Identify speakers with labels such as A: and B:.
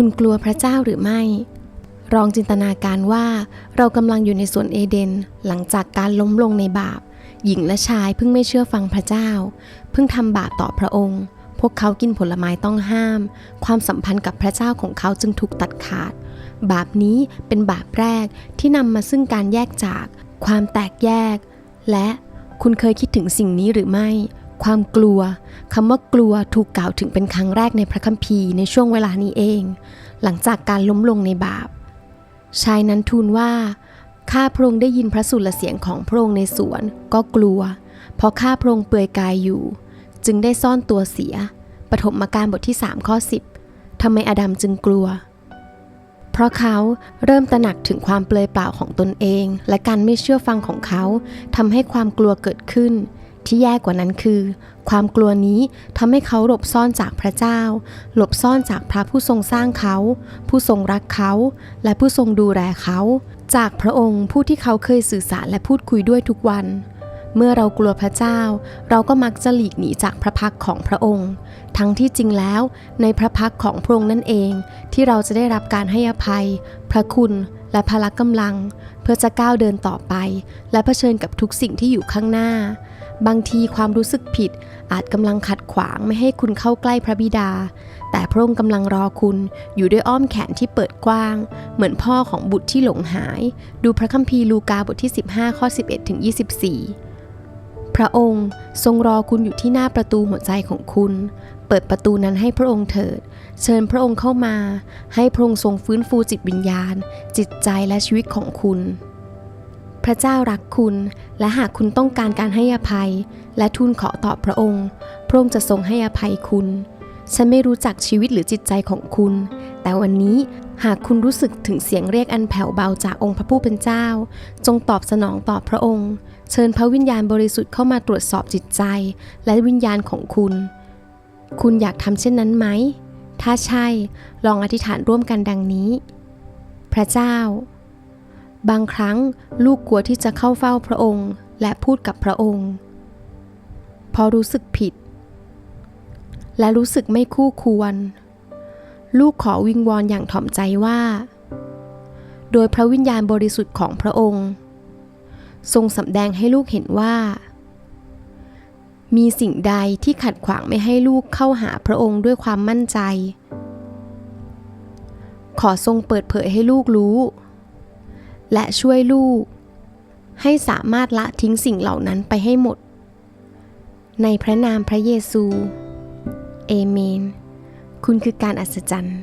A: คุณกลัวพระเจ้าหรือไม่ ลองจินตนาการว่าเรากำลังอยู่ในสวนเอเดน หลังจากการล้มลงในบาป หญิงและชายเพิ่งไม่เชื่อฟังพระเจ้า เพิ่งทำบาปต่อพระองค์ พวกเขากินผลไม้ต้องห้าม ความสัมพันธ์กับพระเจ้าของเขาจึงถูกตัดขาด บาปนี้เป็นบาปแรกที่นำมาซึ่งการแยกจาก ความแตกแยก และคุณเคยคิดถึงสิ่งนี้หรือไม่ ความกลัวคำว่ากลัวถูกกล่าวถึงเป็นครั้งแรกในพระคัมภีร์ในช่วงเวลานี้เอง หลังจากการล้มลงในบาป ชายนั้นทูลว่าข้าพระองค์ได้ยินพระสุรเสียงของพระองค์ในสวน ก็กลัว เพราะข้าพระองค์เปลือยกายอยู่ จึงได้ซ่อนตัวเสีย ปฐมกาลบทที่3ข้อ10ทำไมอดัมจึงกลัว เพราะเขาเริ่มตระหนักถึงความเปลือยเปล่าของตนเอง และการไม่เชื่อฟังของเขาทำให้ความกลัวเกิดขึ้น ที่แย่กว่านั้นคือ ความกลัวนี้ทำให้เขาหลบซ่อนจากพระเจ้า หลบซ่อนจากพระผู้ทรงสร้างเขา ผู้ทรงรักเขา และผู้ทรงดูแลเขา จากพระองค์ผู้ที่เขาเคยสื่อสารและพูดคุยด้วยทุกวัน เมื่อเรากลัวพระเจ้า เราก็มักจะหลีกหนีจากพระพักของพระองค์ ทั้งที่จริงแล้ว ในพระพักของพระองค์นั่นเอง ที่เราจะได้รับการให้อภัย พระคุณและพละกำลัง พื่อจะก้าวเดินต่อไป และเผชิญกับทุกสิ่งที่อยู่ข้างหน้า บางทีความรู้สึกผิดอาจกำลังขัดขวางไม่ให้คุณเข้าใกล้พระบิดา แต่พระองค์กำลังรอคุณอยู่ด้วยอ้อมแขนที่เปิดกว้าง เหมือนพ่อของบุตรที่หลงหาย ดูพระคัมภีร์ลูกาบทที่ 15 ข้อ 11ถึง24พระองค์ทรงรอคุณอยู่ที่หน้าประตูหัวใจของคุณ เปิดประตูนั้นให้พระองค์เถิด เชิญพระองค์เข้ามา ให้พระองค์ทรงฟื้นฟูจิตวิญญาณ จิตใจและชีวิตของคุณ พระเจ้ารักคุณ และหากคุณต้องการการให้อภัย และทูลขอต่อพระองค์ พระองค์จะทรงให้อภัยคุณ ฉันไม่รู้จักชีวิตหรือจิตใจของคุณ แต่วันนี้หากคุณรู้สึกถึงเสียงเรียกอันแผ่วเบาจากองค์พระผู้เป็นเจ้า จงตอบสนองต่อพระองค์ เชิญพระวิญญาณบริสุทธิ์เข้ามาตรวจสอบจิตใจ และวิญญาณของคุณ คุณอยากทำเช่นนั้นไหม ถ้าใช่ ลองอธิษฐานร่วมกันดังนี้ พระเจ้า บางครั้งลูกกลัวที่จะเข้าเฝ้าพระองค์ และพูดกับพระองค์พราะรู้สึกผิด และรู้สึกไม่คู่ควร ลูกขอวิงวอนอย่างถ่อมใจว่า โดยพระวิญญาณบริสุทธิ์ของพระองค์ ทรงสำแดงให้ลูกเห็นว่า มีสิ่งใดที่ขัดขวางไม่ให้ลูกเข้าหาพระองค์ด้วยความมั่นใจ ขอทรงเปิดเผยให้ลูกรู้ และช่วยลูก ให้สามารถละทิ้งสิ่งเหล่านั้นไปให้หมด ในพระนามพระเยซู เอเมน คุณคือการอัศจรรย์